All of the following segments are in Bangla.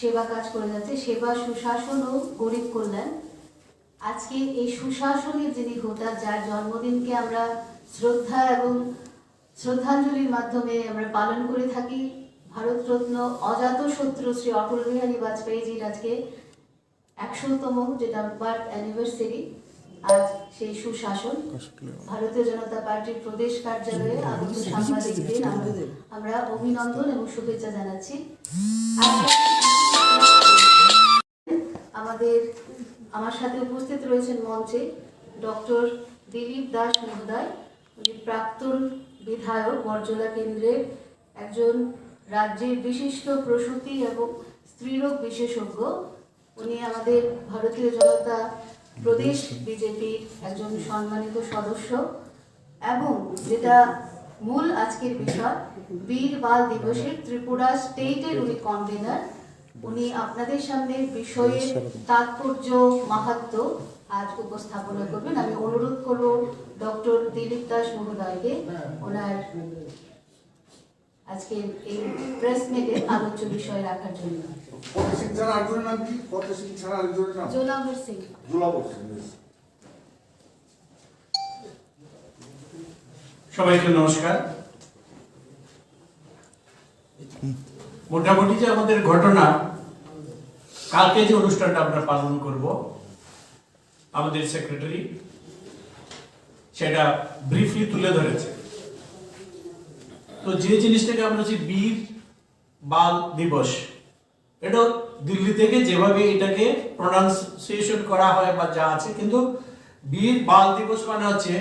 সেবা কাজ করে যাচ্ছে, সেবা, সুশাসন ও গরিব কল্যাণ। আজকে এই সুশাসনের যিনি হোতা, যার জন্মদিনকে আমরা শ্রদ্ধা এবং শ্রদ্ধাঞ্জলির মাধ্যমে আমরা পালন করে থাকি, ভারতরত্ন অজাত শত্রু শ্রী অটল বিহারী বাজপেয়ীজির আজকে একশোতম যেটা বার্থ অ্যানিভার্সারি, আজ সেই সুশাসন। ভারতীয় জনতা পার্টির প্রদেশ কার্যালয়ে আগত সাংবাদিকদের আমরা- অভিনন্দন এবং শুভেচ্ছা জানাচ্ছি। আমাদের, আমার সাথে উপস্থিত রয়েছেন মঞ্চে ডক্টর দিলীপ দাস মহোদয় উনি প্রাক্তন বিধায়ক বরজলা কেন্দ্রের একজন রাজ্যের বিশিষ্ট প্রসূতি এবং স্ত্রীরোগ বিশেষজ্ঞ। উনি আমাদের ভারতীয় জনতা প্রদেশ বিজেপির একজন সম্মানিত সদস্য এবং যেটা মূল আজকের বিষয়, বীর বাল দিবসের ত্রিপুরা স্টেটের উনি কনভেনার উনি আপনাদের সামনে বিষয়ের তাৎপর্য মাহাত্ম আজ উপস্থাপনা করবেন। আমি অনুরোধ করব ডক্টর দিলীপ দাস মহোদয়কে। ওনার আজকে এই প্রেস মিটে আলোচ্য বিষয় রাখার জন্য। জোলাবর সিং। সবাইকে নমস্কার। মোটামুটি যে আমাদের ঘটনা কালকে যে অনুষ্ঠানটা আমরা পালন করব, আমাদের সেক্রেটারি সেটা ব্রিফলি তুলে ধরেছে। তো যে জিনিসটাকে আমরা হচ্ছে বীর বাল দিবস, এটা দিল্লি থেকে যেভাবে এটাকে প্রনাউন্সিয়েশন করা হয় বা যা আছে, কিন্তু বীর বাল দিবস মানে হচ্ছে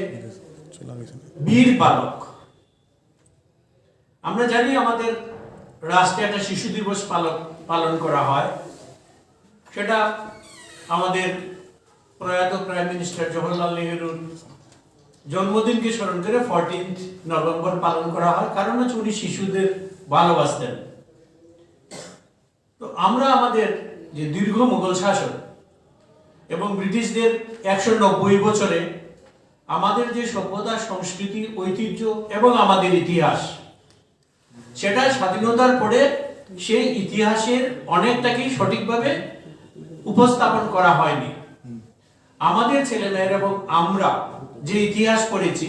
বীর বালক। আমরা জানি আমাদের রাষ্ট্রে একটা শিশু দিবস পালন পালন করা হয়। সেটা আমাদের প্রয়াত প্রাইম মিনিস্টার জওহরলাল নেহরুর জন্মদিনকে স্মরণ করে ফোরটিন্থ নভেম্বর পালন করা হয়। কারণ হচ্ছে উনি শিশুদের ভালোবাসতেন। তো আমরা আমাদের যে দীর্ঘ মুঘল শাসন এবং ব্রিটিশদের একশো নব্বই বছরে আমাদের যে সভ্যতা, সংস্কৃতি, ঐতিহ্য এবং আমাদের ইতিহাস, সেটা স্বাধীনতার পরে সেই ইতিহাসের অনেকটাকেই সঠিকভাবে উপস্থাপন করা হয়নি। আমাদের ছেলেমেয়েরা এবং আমরা যে ইতিহাস পড়েছি,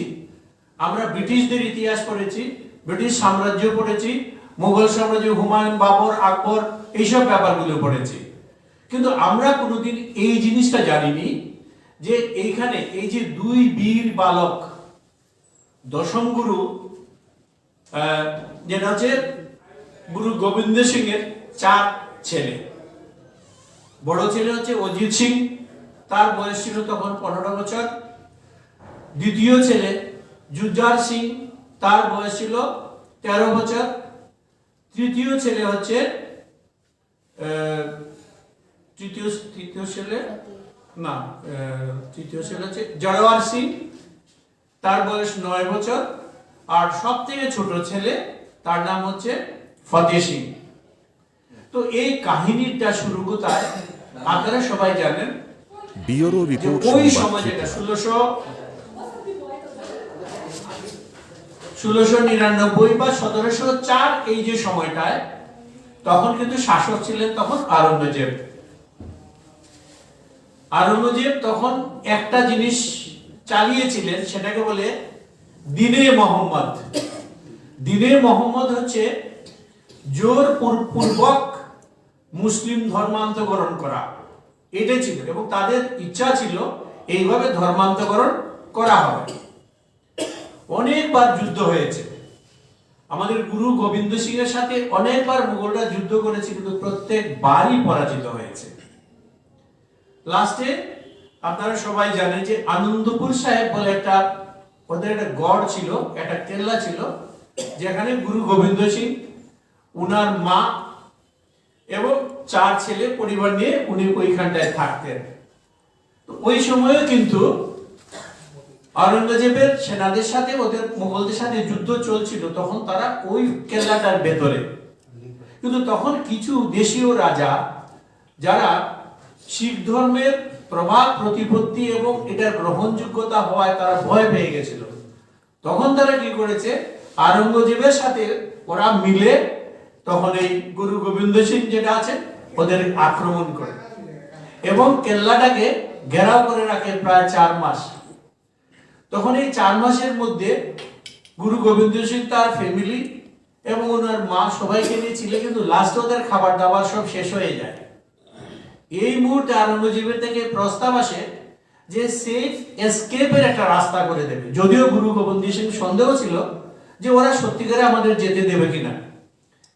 আমরা ব্রিটিশদের ইতিহাস পড়েছি, ব্রিটিশ সাম্রাজ্য পড়েছি মুঘল সাম্রাজ্য, হুমায়ুন, বাবর, আকবর, এইসব ব্যাপারগুলো পড়েছি। কিন্তু আমরা কোনোদিন এই জিনিসটা জানিনি যে এইখানে এই যে দুই বীর বালক, দশম গুরু যেটা হচ্ছে গুরু গোবিন্দ সিং এর চার ছেলে। বড় ছেলে হচ্ছে অজিত সিং, তার বয়স ছিল তখন পনেরো বছর। দ্বিতীয় ছেলে জুজার সিং, তার বয়স ছিল তেরো বছর। তৃতীয় ছেলে হচ্ছে তৃতীয় তৃতীয় ছেলে? না তৃতীয় ছেলে হচ্ছে জয়ওয়ার সিং, তার বয়স নয় বছর। আর সব থেকে ছোট ছেলে, তার নাম হচ্ছে ফতেহ সিং। তো এই কাহিনীটা শুরু কোথায় আপনারা সবাই জানেন বিওরো রিপোর্ট ওই ষোলোশো ষোলোশো নিরানব্বই বা সতেরোশো চার এই যে সময়টায় তখন কিন্তু শাসক ছিলেন তখন আরঙ্গজেব আরঙ্গজেব তখন একটা জিনিস চালিয়েছিলেন সেটাকে বলে দিনে মোহাম্মদ। দিনে মোহাম্মদ হচ্ছে জোর পূর্বক মুসলিম ধর্মান্তকরণ করা। এটাই ছিল এবং তাদের ইচ্ছা ছিল এইভাবে ধর্মান্তকরণ করা হবে। অনেকবার যুদ্ধ হয়েছে। আমাদের গুরু গোবিন্দ সিং এর সাথে অনেকবার মুঘলরা যুদ্ধ করেছে, কিন্তু প্রত্যেকবারই পরাজিত হয়েছে। লাস্টে আপনারা সবাই জানেন যে আনন্দপুর সাহেব বলে একটা, ওদের একটা গড় ছিল, একটা কেল্লা ছিল, যেখানে গুরু গোবিন্দ সিং, উনার মা চার ছেলে পরিবার নিয়ে উনি ওইখানটায় থাকতেন। ওই সময়ে কিন্তু আওরঙ্গজেবের সেনাদের সাথে, ওদের মোগলদের সাথে যুদ্ধ চলছিল, তখন তারা ওই কেল্লাটার ভেতরে। কিন্তু তখন কিছু দেশীয় রাজা, যারা শিখ ধর্মের প্রভাব, প্রতিপত্তি এবং এটার গ্রহণযোগ্যতা হওয়ায় তারা ভয় পেয়ে গেছিল। তখন তারা কি করেছে? আরঙ্গজেবের সাথে ওরা মিলে তখন এই গুরু গোবিন্দ সিং যেটা আছে ওদের আক্রমণ করে। এবং কেল্লাটাকে ঘেরাও করে রাখে প্রায় চার মাস। তখন এই চার মাসের মধ্যে গুরু গোবিন্দ সিং তার ফ্যামিলি এবং ওনার মা সবাইকে নিয়ে ছিল, কিন্তু লাস্টে ওদের খাবার দাবার সব শেষ হয়ে যায়। এই মুহূর্তে আনন্দজীবের থেকে প্রস্তাব আসে যে সেফ এসকেপের একটা রাস্তা করে দেবে। যদিও গুরু গোবিন্দ সিং সন্দেহ ছিল যে ওরা সত্যিকারে আমাদের যেতে দেবে কিনা।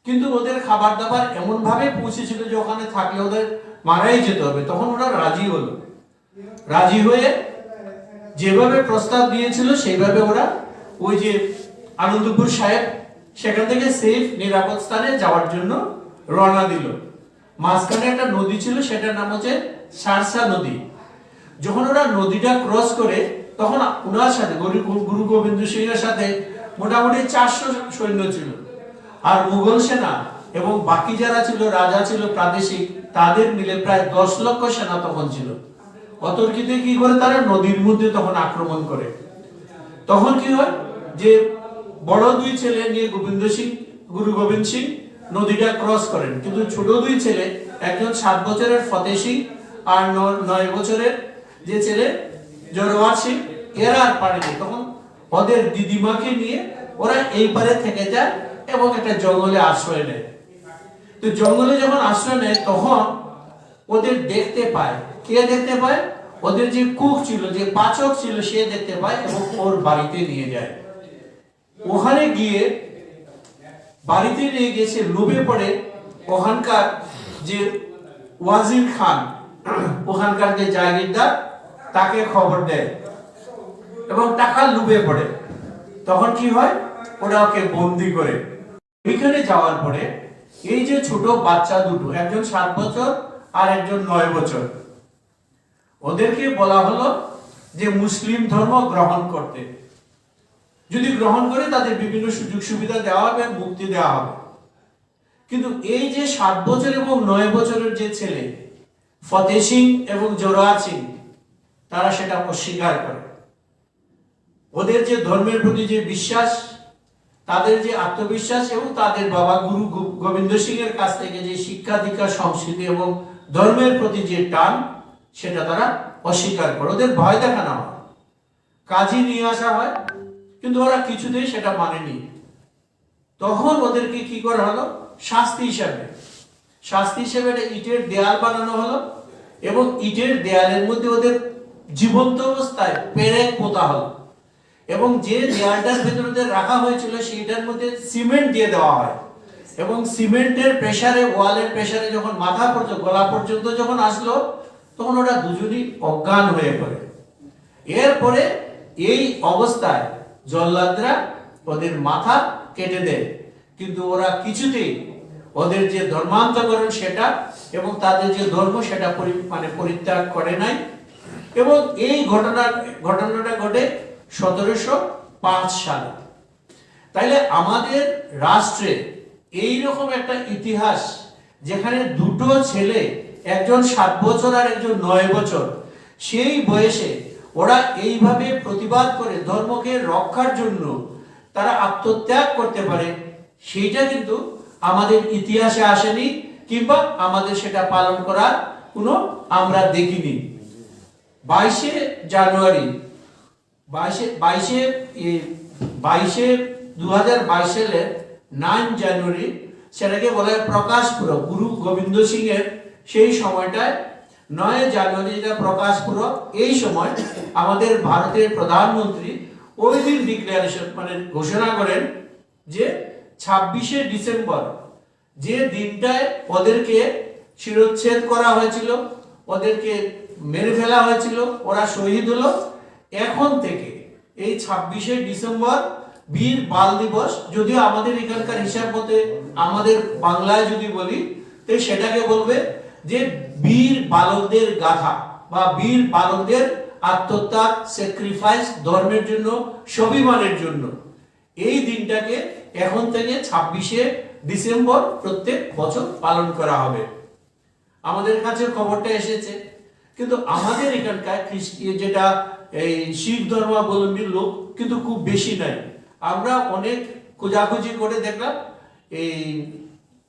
কিন্তু ওদের খাবার দাবার এমন ভাবে পৌঁছেছিল যে ওখানে থাকলে ওদের মারাই যেতে হবে। তখন ওরা রাজি হলো। রাজি হয়ে যেভাবে প্রস্তাব দিয়েছিল, সেইভাবে ওরা ওই যে আনন্দপুর সাহেব সেখান থেকে সেফ নিরাপদ স্থানে যাওয়ার জন্য রওনা দিল। মাঝখানে একটা নদী ছিল, সেটার নাম হচ্ছে সারসা নদী। যখন ওরা নদীটা ক্রস করে, তখন ওনার সাথে গুরু গোবিন্দ সিং এর সাথে মোটামুটি চারশো সৈন্য ছিল। আর মুঘল সেনা এবং বাকি যারা ছিল, রাজা ছিল, প্রাদেশিক, তাদের মিলে প্রায় দশ লক্ষ সেনা তখন ছিল। অতর্কিতে কি করে তারা নদীর মধ্যে তখন আক্রমণ করে? তখন কি হয়? যে বড় দুই ছেলে নিয়ে গোবিন্দ সিং, গুরু গোবিন্দ সিং নদীটা ক্রস করেন। কিন্তু ছোট দুই ছেলে, একজন সাত বছরের ফতেহ সিং আর নয় বছরের যে ছেলে, জরোয়ার সিং, এরা আর পারেনি। তখন ওদের দিদিমাকে নিয়ে ওরা এই পারে থেকে যায় এবং একটা জঙ্গলে আশ্রয় নেয়। তো জঙ্গলে যখন আশ্রয় নেয়, তখন ওদের দেখতে পায়। কে দেখতে পায়? ওদের যে কুক ছিল, যে পাচক ছিল, সে দেখতে পায় এবং ওর বাড়িতে নিয়ে যায়। ওখানে গিয়ে বাড়িতে নিয়ে গেছে লোভে পড়ে। ওখানকার যে ওয়াজির খান, ওখানকার যে জাগিরদার, তাকে খবর দেয় এবং টাকা লুবে পড়ে। তখন কি হয়? ওরা ওকে বন্দি করে। ওইখানে যাওয়ার পরে এই যে ছোট বাচ্চা দুটো, একজন সাত বছর আর একজন নয় বছর, ওদেরকে বলা হলো যে মুসলিম ধর্ম গ্রহণ করতে। যদি গ্রহণ করে তাদের বিভিন্ন সুযোগ সুবিধা দেওয়া হবে, মুক্তি দেওয়া হবে। কিন্তু এই যে সাত বছর এবং নয় বছরের যে ছেলে, ফতে সিং এবং জোরার সিং, তারা সেটা অস্বীকার করে। ওদের যে ধর্মের প্রতি যে বিশ্বাস তাদের যে আত্মবিশ্বাস এবং তাদের বাবা গুরু গোবিন্দ সিং এর কাছ থেকে যে শিক্ষা, দীক্ষা, সংস্কৃতি এবং ধর্মের প্রতি যে টান, সেটা তারা অস্বীকার করে। ওদের ভয় দেখানো হয়। কাজী নিয়ে আসা হয়, কিন্তু ওরা কিছুতেই সেটা মানেনি। তখন ওদেরকে কি করা হলো? শাস্তি হিসাবে। শাস্তি হিসেবে একটা ইটের দেয়াল বানানো হলো এবং ইটের দেয়ালের মধ্যে ওদের জীবন্ত অবস্থায় পেরেক পোতা হলো। এবং যে দেয়ালটার ভেতরে রাখা হয়েছিল সেইটার মধ্যে সিমেন্ট দিয়ে দেওয়া হয়। এবং সিমেন্টের প্রেসারে, ওয়ালের প্রেসারে যখন মাথা পর্যন্ত, গলা পর্যন্ত যখন আসলো, তখন ওরা দুজনই অজ্ঞান হয়ে পড়ে। এরপরে এই অবস্থায় জল্লাদরা ওদের মাথা কেটে দেয়। কিন্তু ওরা কিছুতেই ওদের যে ধর্মান্তকরণ সেটা এবং তাদের যে ধর্ম সেটা মানে পরিত্যাগ করে নাই। এবং এই ঘটনা, ঘটনাটা ঘটে সতেরোশো পাঁচ সালে। তাইলে আমাদের রাষ্ট্রে এই রকম একটা ইতিহাস যেখানে দুটো ছেলে, একজন সাত বছর আর একজন নয় বছর, সেই বয়সে ওরা এইভাবে প্রতিবাদ করে ধর্মকে রক্ষার জন্য তারা আত্মত্যাগ করতে পারে, সেইটা কিন্তু আমাদের ইতিহাসে আসেনি কিংবা আমাদের সেটা পালন করার কোনো আমরা দেখিনি। বাইশে জানুয়ারি বাইশে বাইশে বাইশে দু হাজার বাইশ সালের নাইন জানুয়ারি সেটাকে বলা হয় প্রকাশ পুরব গুরু গোবিন্দ সিং এর সেই সময়টায় নয় জানুয়ারি যেটা প্রকাশ পুরব এই সময় আমাদের ভারতের প্রধানমন্ত্রী ওই দিন ডিক্লারেশন মানে ঘোষণা করেন যে ছাব্বিশে ডিসেম্বর যে দিনটায় ওদেরকে শিরোচ্ছেদ করা হয়েছিল, ওদেরকে মেরে ফেলা হয়েছিল, ওরা শহীদ হলো এখন থেকে এই ছাব্বিশে ডিসেম্বর বীর বাল দিবস, যদিও আমাদের এখানকার হিসাব মতে আমাদের বাংলায় যদি বলি, তো সেটাকে বলবে যে বীর বালকদের গাথা বা বীর বালকদের আত্মত্যাগ স্যাক্রিফাইস ধর্মের জন্য, স্বাভিমানের জন্য। এই দিনটাকে এখন থেকে ছাব্বিশে ডিসেম্বর প্রত্যেক বছর পালন করা হবে। আমাদের কাছে খবরটা এসেছে। কিন্তু আমাদের এখানকার যেটা এই শিখ ধর্মাবলম্বী লোক কিন্তু খুব বেশি নাই। আমরা অনেক খোঁজাখুঁজি করে দেখলাম, এই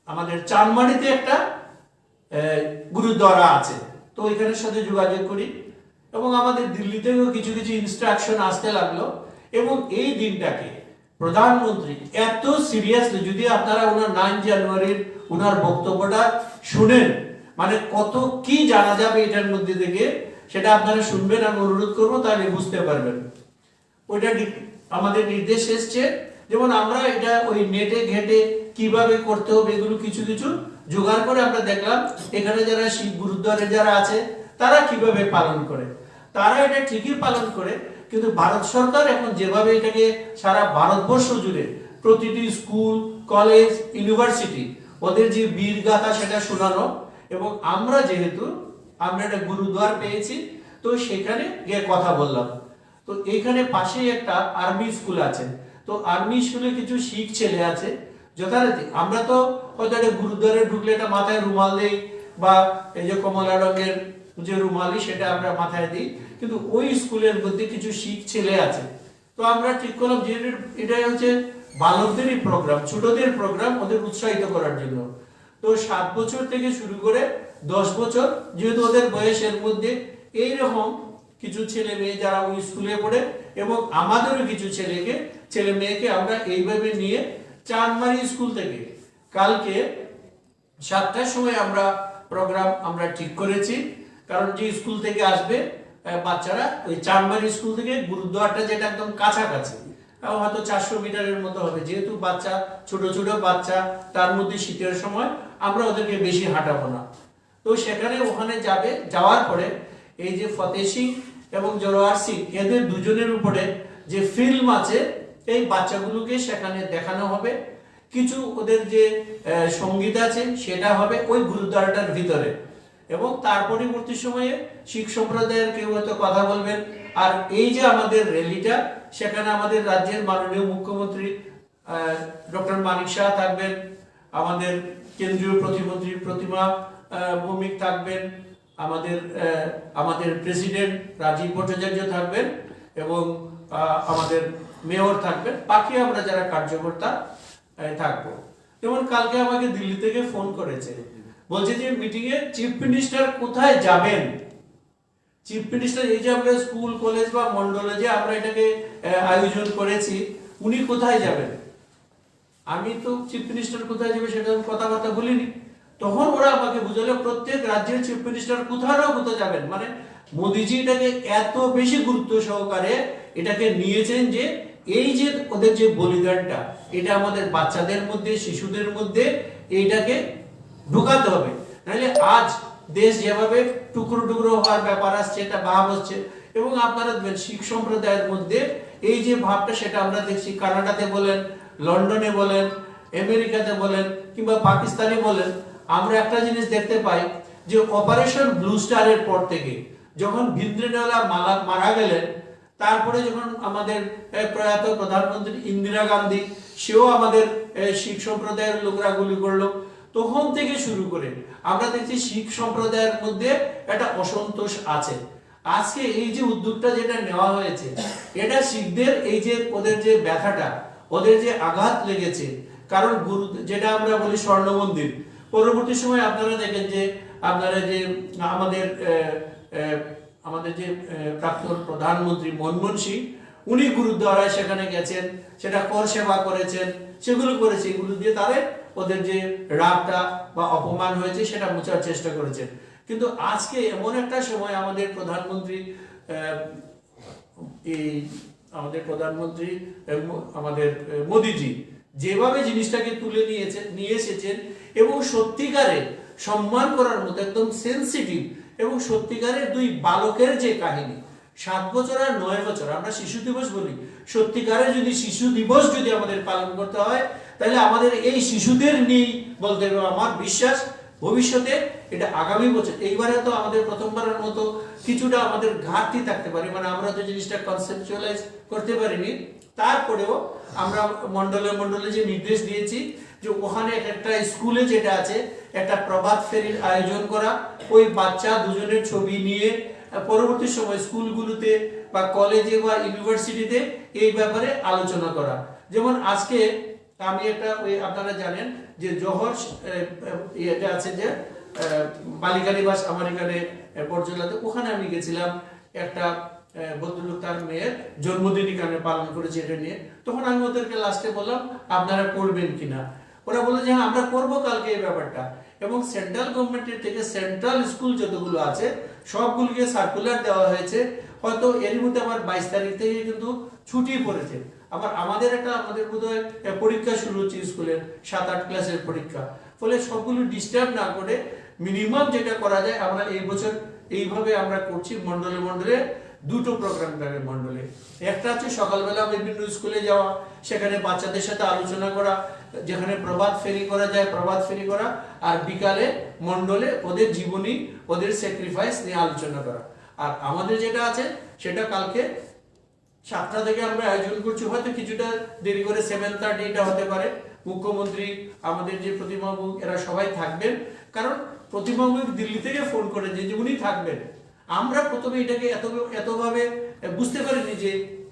আমাদের চানমারিতে একটা গুরুদ্বারা আছে। তো ওইখানের সাথে যোগাযোগ করি এবং আমাদের দিল্লি থেকেও কিছু কিছু ইনস্ট্রাকশন আসতে লাগল এবং এই দিনটাকে প্রধানমন্ত্রী এত সিরিয়াসলি যদি আপনারা ওনার নাইন জানুয়ারির ওনার বক্তব্যটা শুনেন মানে কত কি জানা যাবে এটার মধ্যে থেকে সেটা আপনারা শুনবেন, আমি অনুরোধ করব, তাহলে বুঝতে পারবেন। ওইটা আমাদের নির্দেশ এসছে, যেমন আমরা এটা ওই নেটে, ঘেটে কীভাবে করতে হবে এগুলো কিছু কিছু জোগাড় করে আমরা দেখলাম, এখানে যারা শিখ গুরুদ্বারে যারা আছে, তারা কীভাবে পালন করে? তারা এটা ঠিকই পালন করে, কিন্তু ভারত সরকার এখন যেভাবে এটাকে সারা ভারতবর্ষ জুড়ে প্রতিটি স্কুল, কলেজ, ইউনিভার্সিটি, ওদের যে বীর গাথা সেটা শোনানো, এবং আমরা যেহেতু আমরা একটা গুরুদ্বার পেয়েছি, তো সেখানে গিয়ে কথা বললাম। তো এইখানে পাশেই একটা আর্মি স্কুল আছে। তো আর্মি স্কুলে কিছু শিখ ছেলে আছে, যথারীতি আমরা তো হয়তো একটা গুরুদ্বারে ঢুকলে একটা মাথায় রুমাল দেই বা এই যে কমলা রঙের যে রুমালি সেটা আমরা মাথায় দিই, কিন্তু ওই স্কুলের মধ্যে কিছু শিখ ছেলে আছে। তো আমরা ঠিক করলাম যে এটাই হচ্ছে বালকদেরই প্রোগ্রাম ছোটদের প্রোগ্রাম ওদের উৎসাহিত করার জন্য। তো সাত বছর থেকে শুরু করে দশ বছর, যেহেতু ওদের বয়সের মধ্যে এইরকম কিছু ছেলে মেয়ে যারা ওই স্কুলে পড়ে এবং আমাদেরও কিছু ছেলেকে, ছেলে মেয়েকে আমরা এইভাবে নিয়ে চাঁদমারি স্কুল থেকে কালকে সাতটার সময় আমরা প্রোগ্রাম আমরা ঠিক করেছি। কারণ যে স্কুল থেকে আসবে বাচ্চারা ওই চাঁদমারি স্কুল থেকে গুরুদ্বারটা যেটা একদম কাছাকাছি হয়তো চারশো মিটারের মতো হবে। যেহেতু বাচ্চা, ছোট ছোট বাচ্চা, তার মধ্যে শীতের সময় আমরা ওদেরকে বেশি হাঁটাবো না। তো সেখানে ওখানে যাবে, যাওয়ার পরে এই যে ফতেহ সিং এবং জলোয়ার সিং, এদের দুজনের উপরে যে ফিল্ম আছে, এই বাচ্চাগুলোকে সেখানে দেখানো হবে। কিছু ওদের যে সংগীত আছে, সেটা হবে ওই গুরুদ্বারাটার ভিতরে। এবং তার পরবর্তী সময়ে শিখ সম্প্রদায়ের কেউ হয়তো কথা বলবেন। আর এই যে আমাদের র্যালিটা, সেখানে আমাদের রাজ্যের মাননীয় মুখ্যমন্ত্রী ডক্টর মানিক শাহ থাকবেন, আমাদের কেন্দ্রীয় প্রতিমন্ত্রী প্রতিমা ভৌমিক থাকবেন, আমাদের আমাদের প্রেসিডেন্ট রাজীব ভট্টাচার্য থাকবেন এবং আমাদের মেয়র থাকবেন। বাকি আমরা যারা কার্যকর্তা থাকব। যেমন কালকে আমাকে দিল্লি থেকে ফোন করেছে। বলছে যে মিটিং এ চিফ মিনিস্টার কোথায় যাবেন? চিফ মিনিস্টার, এই যে আমরা স্কুল, কলেজ বা মন্ডলে যে আমরা এটাকে আয়োজন করেছি, উনি কোথায় যাবেন? আমি তো চিফ মিনিস্টার কোথায় যাবে সেটা আমি কথা কথাবার্তা বলিনি। তখন ওরা আমাকে বুঝালো, প্রত্যেক রাজ্যের চিফ মিনিস্টার কোথাও কোথাও যাবেন? মানে মোদিজি এটাকে এত বেশি গুরুত্ব সহকারে এটাকে নিয়েছেন যে এই যে ওদের যে বলিদানটা, এটা আমাদের বাচ্চাদের মধ্যে, শিশুদের মধ্যে এইটাকে ঢুকাতে হবে। নাহলে আজ দেশ যেভাবে টুকরো টুকরো হওয়ার ব্যাপার আসছে, এটা ভাব হচ্ছে এবং আপনারা শিখ সম্প্রদায়ের মধ্যে এই যে ভাবটা, সেটা আমরা দেখছি। কানাডাতে বলেন লন্ডনে বলেন, আমেরিকাতে বলেন, কিংবা পাকিস্তানে বলেন, আমরা একটা জিনিস দেখতে পাই যে অপারেশন ব্লু স্টারের পর থেকে যখন ভিন্দ্রেনওয়ালা মালা মারা গেলেন, তারপরে যখন আমাদের প্রয়াত প্রধানমন্ত্রী ইন্দিরা গান্ধী, সেও আমাদের শিখ সম্প্রদায়ের লোকরা গুলি করল, তখন থেকে শুরু করে আমরা দেখছি শিখ সম্প্রদায়ের মধ্যে একটা অসন্তোষ আছে। আজকে এই যে উদ্যোগটা যেটা নেওয়া হয়েছে, এটা শিখদের এই যে ওদের যে ব্যথাটা ওদের যে আঘাত লেগেছে, কারণ গুরু, যেটা আমরা বলি স্বর্ণ মন্দির পরবর্তী সময় আপনারা দেখেন যে আপনারা যে আমাদের আমাদের যে প্রাক্তন প্রধানমন্ত্রী মনমোহন সিং, উনি গুরুদ্বারায় সেখানে গেছেন, সেটা কর সেবা করেছেন, সেগুলো করেছে, এগুলো দিয়ে তারে ওদের যে রাগটা বা অপমান হয়েছে সেটা মোছার চেষ্টা করেছেন। কিন্তু আজকে এমন একটা সময় আমাদের প্রধানমন্ত্রী এই আমাদের প্রধানমন্ত্রী আমাদের মোদিজি যেভাবে জিনিসটাকে তুলে নিয়েছেন নিয়ে এসেছেন এবং সত্যিকারে সম্মান করার মতো একদম সেন্সিটিভ এবং সত্যিকারের দুই বালকের যে কাহিনী, সাত বছর আর নয় বছর, আমরা শিশু দিবস বলি সত্যিকারে যদি শিশু দিবস যদি আমাদের পালন করতে হয়, তাহলে আমাদের এই শিশুদের নিয়েই বলতে হবে আমার বিশ্বাস ভবিষ্যতে এটা আগামী বছর, এইবারে তো আমাদের প্রথমবারের মতো কিছুটা আমাদের ঘাটতি থাকতে পারে মানে আমরা তো জিনিসটা কনসেপচুয়ালাইজ করতে পারিনি, তারপরেও আমরা মন্ডলে মন্ডলে যে নির্দেশ দিয়েছি যে ওখানে একটা স্কুলে যেটা আছে, একটা প্রভাত ফেরির আয়োজন করা, ওই বাচ্চা দুজনের ছবি নিয়ে পরবর্তী সময় স্কুলগুলোতে বা কলেজে বা ইউনিভার্সিটিতে এই ব্যাপারে আলোচনা করা। যেমন আজকে আমি একটা ওই আপনারা জানেন যে জহর ইয়েটা আছে যে আহ, বালিকা নিবাস আমার এখানে বরজলাতে ওখানে আমি গেছিলাম একটা ভদ্রলোক তার মেয়ের জন্মদিন এখানে পালন করেছে এটা নিয়ে। তখন আমি ওদেরকে লাস্টে বললাম আপনারা করবেন কিনা? ওরা বলল যে হ্যাঁ আমরা করব কালকে এই ব্যাপারটা। এবং সেন্ট্রাল গভর্নমেন্টের থেকে সেন্ট্রাল স্কুল যতগুলো আছে সবগুলোকে সার্কুলার দেওয়া হয়েছে। হয়তো এর মধ্যে আমার বাইশ তারিখ থেকে কিন্তু ছুটি পড়েছে। আবার আমাদের একটা, আমাদের বোধহয় পরীক্ষা শুরু হচ্ছে স্কুলের সাত আট ক্লাসের পরীক্ষা। ফলে সবগুলো ডিস্টার্ব না করে মিনিমাম যেটা করা যায়, আমরা এই বছর এইভাবে আমরা করছি মন্ডলে মন্ডলে দুটো প্রোগ্রাম থাকে মন্ডলে একটা হচ্ছে সকালবেলা বিভিন্ন স্কুলে যাওয়া, সেখানে বাচ্চাদের সাথে আলোচনা করা, যেখানে প্রভাত ফেরি করা যায়, প্রভাত ফেরি করা, আর বিকালে মন্ডলে ওদের জীবনী, ওদের স্যাক্রিফাইস নিয়ে আলোচনা করা। আর আমাদের যেটা আছে, সেটা কালকে সাতটা থেকে আমরা আয়োজন করছি। হয়তো কিছুটা দেরি করে সেভেন থার্টি এটা হতে পারে। মুখ্যমন্ত্রী, আমাদের যে প্রতিমাবু এরা সবাই থাকবেন। কারণ প্রতিমাবু দিল্লি থেকে ফোন করে যে উনি থাকবেন। আমরা প্রথমে এটাকে এত, এতভাবে বুঝতে পারিনি যে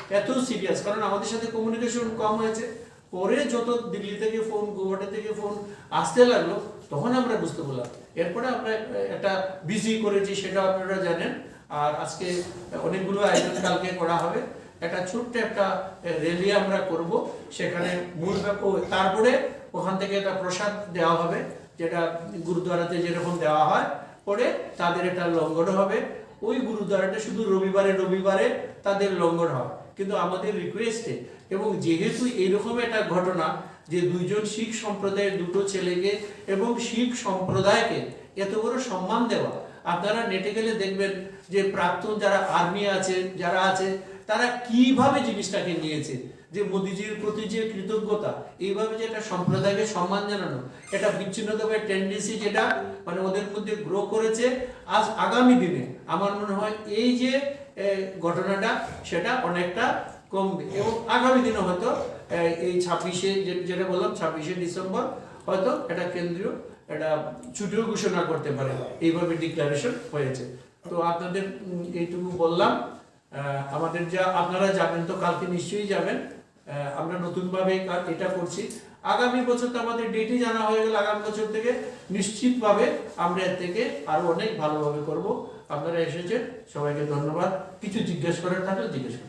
এত সিরিয়াস কারণ আমাদের সাথে কমিউনিকেশন কম হয়েছে। পরে যত দিল্লি থেকে ফোন গুয়াহাটি থেকে ফোন আসতে লাগল, তখন আমরা বুঝতে পারলাম। এরপরে আমরা একটা বিজি করেছি, সেটা আপনারা জানেন। আর আজকে অনেকগুলো আয়োজন কালকে করা হবে। একটা ছোট্ট একটা রেলি আমরা করব। সেখানে মূল তারপরে ওখান থেকে একটা প্রসাদ দেওয়া হবে, যেটা গুরুদ্বারাতে যেরকম দেওয়া হয়। পরে তাদের এটা লঙ্গর হবে। ওই গুরুদ্বারাটা শুধু রবিবারে রবিবারে তাদের লঙ্গর হয় কিন্তু আমাদের রিকোয়েস্টে এবং যেহেতু এইরকম একটা ঘটনা, যে দুইজন শিখ সম্প্রদায়ের দুটো ছেলেকে এবং শিখ সম্প্রদায়কে এত বড় সম্মান দেওয়া, আপনারা নেটে গেলে দেখবেন যে প্রাক্তন যারা আর্মি আছে, যারা আছে তারা কীভাবে জিনিসটাকে নিয়েছে? যে মোদিজির প্রতি যে কৃতজ্ঞতা, এইভাবে যে একটা সম্প্রদায়কে সম্মান জানানো এটা বিচ্ছিন্নতাবাদের টেন্ডেন্সি যেটা মানে ওদের মধ্যে গ্রো করেছে আজ আগামী দিনে। আমার মনে হয় এই যে ঘটনাটা, সেটা অনেকটা কমবে। এবং আগামী দিনে হয়তো এই ছাব্বিশে যেটা বললাম, ছাব্বিশে ডিসেম্বর, হয়তো এটা কেন্দ্রীয় এটা ছুটিও ঘোষণা করতে পারে। এইভাবে ডিক্লারেশন হয়েছে। তো আপনাদের এইটুকু বললাম। আমাদের যা, আপনারা যাবেন তো কালকে নিশ্চয়ই যাবেন। আমরা নতুনভাবে এটা করছি। আগামী বছর তো আমাদের ডেটই জানা হয়ে গেল, আগামী বছর থেকে নিশ্চিতভাবে আমরা এর থেকে আরও অনেক ভালোভাবে করব। আপনারা এসেছেন, সবাইকে ধন্যবাদ। কিছু জিজ্ঞেস করার থাকলে জিজ্ঞেস করুন।